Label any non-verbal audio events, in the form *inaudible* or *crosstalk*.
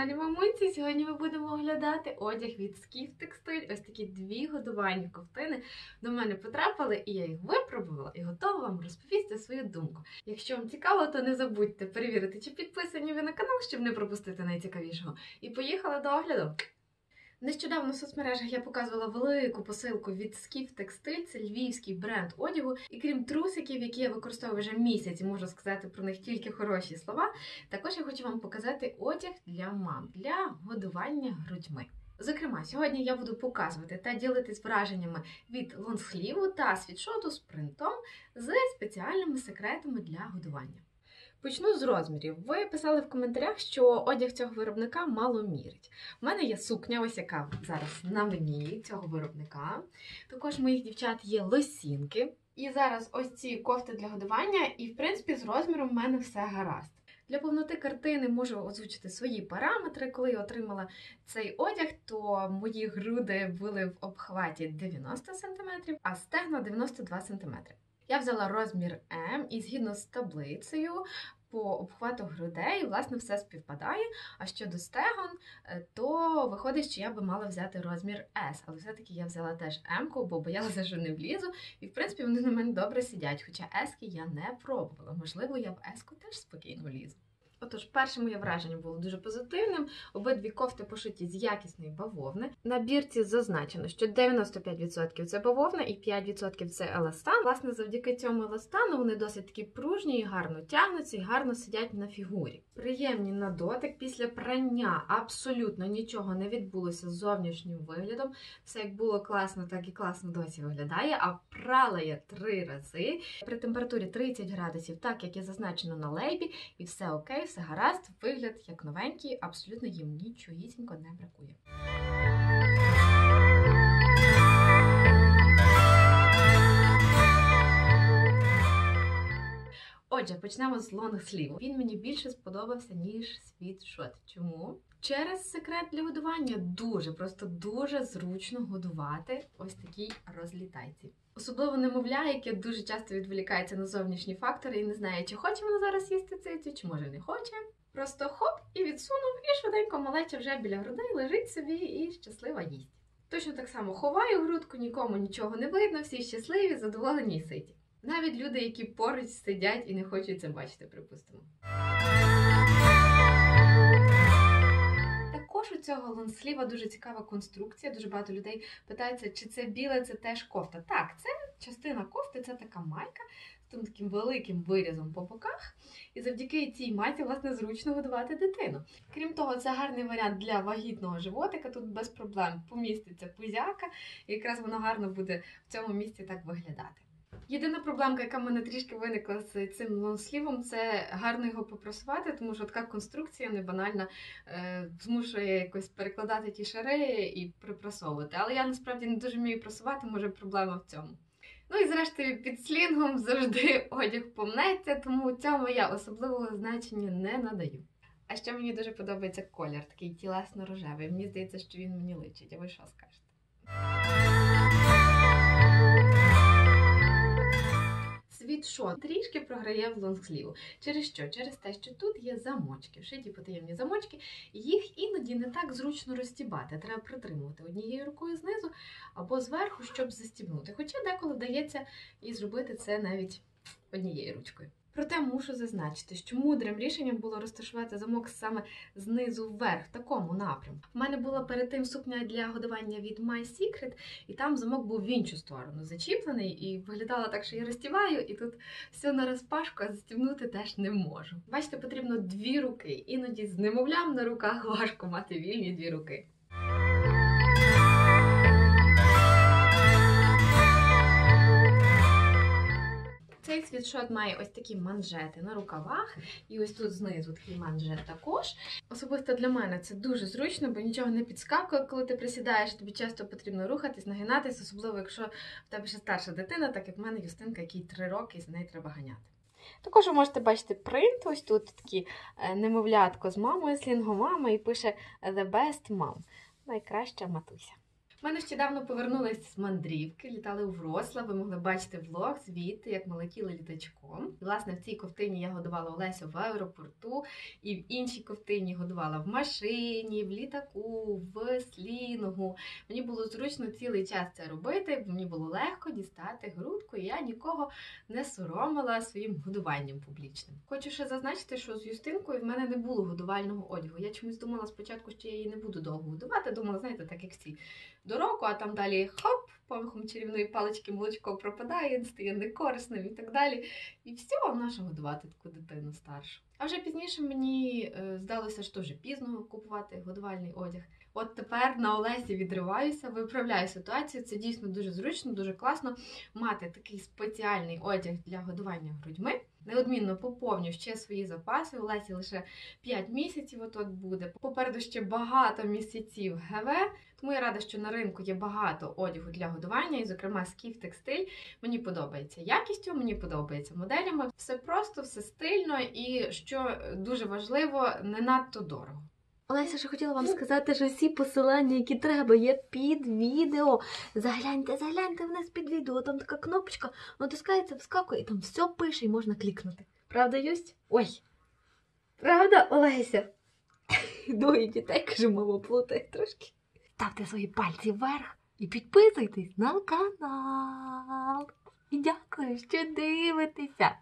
каналі Мамунці. Сьогодні ми будемо оглядати одяг від Скіф Текстиль. Ось такі дві годувальні ковтини до мене потрапили, і я їх випробувала і готова вам розповісти свою думку. Якщо вам цікаво, то не забудьте перевірити, чи підписані ви на канал, щоб не пропустити найцікавішого. І поїхали до огляду. Нещодавно в соцмережах я показувала велику посилку від Скіф Текстиль, це львівський бренд одягу. І крім трусиків, які я використовую вже місяць, можу сказати про них тільки хороші слова. Також я хочу вам показати одяг для мам для годування грудьми. Зокрема, сьогодні я буду показувати та ділитись враженнями від лонгсліву та світшоту з принтом з спеціальними секретами для годування. Почну з розмірів. Ви писали в коментарях, що одяг цього виробника мало мірить. У мене є сукня, ось яка зараз на мені цього виробника. Також у моїх дівчат є лосінки. І зараз ось ці кофти для годування, і в принципі з розміром в мене все гаразд. Для повноти картини можу озвучити свої параметри. Коли я отримала цей одяг, то мої груди були в обхваті 90 см, а стегна 92 см. Я взяла розмір М і згідно з таблицею по обхвату грудей, власне, все співпадає. А щодо стегон, е, то виходить, що я би мала взяти розмір S, але все-таки я взяла теж М-ку, бо боялася, що не влізу. І в принципі вони на мене добре сидять. Хоча S я не пробувала. Можливо, я в S теж спокійно влізу. Отож, перше моє враження було дуже позитивним. Обидві кофти пошиті з якісної бавовни. На бірці зазначено, що 95% це бавовна і 5% це еластан. Власне, завдяки цьому еластану вони досить такі пружні і гарно тягнуться і гарно сидять на фігурі. Приємні на дотик після прання абсолютно нічого не відбулося з зовнішнім виглядом. Все як було класно, так і класно досі виглядає. А прала я три рази при температурі 30 градусів, так як і зазначено на лейбі, і все окей все гаразд, вигляд як новенький, абсолютно їм нічогісінько не бракує. Отже, почнемо з лонгсліву. Він мені більше сподобався, ніж світшот. Чому? Через секрет для годування дуже, просто дуже зручно годувати ось такій розлітайці. Особливо немовля, яке дуже часто відволікається на зовнішні фактори і не знає, чи хоче вона зараз їсти цицю, чи може не хоче. Просто хоп і відсунув, і швиденько малеча вже біля грудей лежить собі і щаслива їсть. Точно так само ховаю грудку, нікому нічого не видно, всі щасливі, задоволені і ситі. Навіть люди, які поруч сидять і не хочуть це бачити, припустимо. Також у цього лонсліва дуже цікава конструкція. Дуже багато людей питаються, чи це біле, це теж кофта. Так, це частина кофти, це така майка з тим таким великим вирізом по боках. І завдяки цій майці, власне, зручно годувати дитину. Крім того, це гарний варіант для вагітного животика. Тут без проблем поміститься пузяка, і якраз воно гарно буде в цьому місці так виглядати. Єдина проблемка, яка в мене трішки виникла з цим лонслівом, це гарно його попросувати, тому що така конструкція не банальна е, змушує якось перекладати ті шари і припрасовувати. Але я насправді не дуже вмію просувати, може проблема в цьому. Ну і зрештою, під слінгом завжди *laughs* одяг помнеться, тому цьому я особливого значення не надаю. А ще мені дуже подобається колір, такий тілесно-рожевий. Мені здається, що він мені личить. А ви що скажете? Світшот трішки програє в лонгсліву. Через що? Через те, що тут є замочки, вшиті потаємні замочки, їх іноді не так зручно розтібати. Треба притримувати однією рукою знизу або зверху, щоб застібнути. Хоча деколи вдається і зробити це навіть однією ручкою. Проте мушу зазначити, що мудрим рішенням було розташувати замок саме знизу вверх, в такому напрямку. У мене була перед тим сукня для годування від My Secret, і там замок був в іншу сторону зачіплений, і виглядало так, що я розтіваю, і тут все на розпашку, а застібнути теж не можу. Бачите, потрібно дві руки. Іноді з немовлям на руках важко мати вільні дві руки. Світшот має ось такі манжети на рукавах, і ось тут знизу такий манжет також. Особисто для мене це дуже зручно, бо нічого не підскакує, коли ти присідаєш, тобі часто потрібно рухатись, нагинатись, особливо якщо в тебе ще старша дитина, так як в мене Юстинка, якій 3 роки, і за неї треба ганяти. Також ви можете бачити принт, ось тут такі немовлятко з мамою, слінгомама, і пише The Best Mom. Найкраща матуся. Ми нещодавно повернулись з мандрівки, літали у Вроцлав. Ви могли бачити влог звідти, як ми летіли літачком. Власне, в цій ковтині я годувала Олесю в аеропорту, і в іншій ковтині годувала в машині, в літаку, в слінгу. Мені було зручно цілий час це робити. Мені було легко дістати грудку, і я нікого не соромила своїм годуванням публічним. Хочу ще зазначити, що з Юстинкою в мене не було годувального одягу. Я чомусь думала спочатку, що я її не буду довго годувати. Думала, знаєте, так як всі до року, а там далі хоп, помахом чарівної палички молочко пропадає, стає некорисним і так далі. І все, наша годувати таку дитину старшу. А вже пізніше мені е, здалося, що вже пізно купувати годувальний одяг. От тепер на Олесі відриваюся, виправляю ситуацію. Це дійсно дуже зручно, дуже класно мати такий спеціальний одяг для годування грудьми. Неодмінно поповню ще свої запаси. У Лесі лише 5 місяців. От от буде. Попереду ще багато місяців ГВ. Тому я рада, що на ринку є багато одягу для годування, і, зокрема, скіф текстиль. Мені подобається якістю, мені подобається моделями. Все просто, все стильно і що дуже важливо, не надто дорого. Олеся, ще хотіла вам сказати, що всі посилання, які треба, є під відео. Загляньте, загляньте вниз під відео, там така кнопочка, натискається, вскакує, і там все пише і можна клікнути. Правда, Юсть? Ой. Правда, Олеся? *laughs* Двоє дітей, кажу, мама плутає трошки. Ставте свої пальці вверх і підписуйтесь на канал. І дякую, що дивитеся.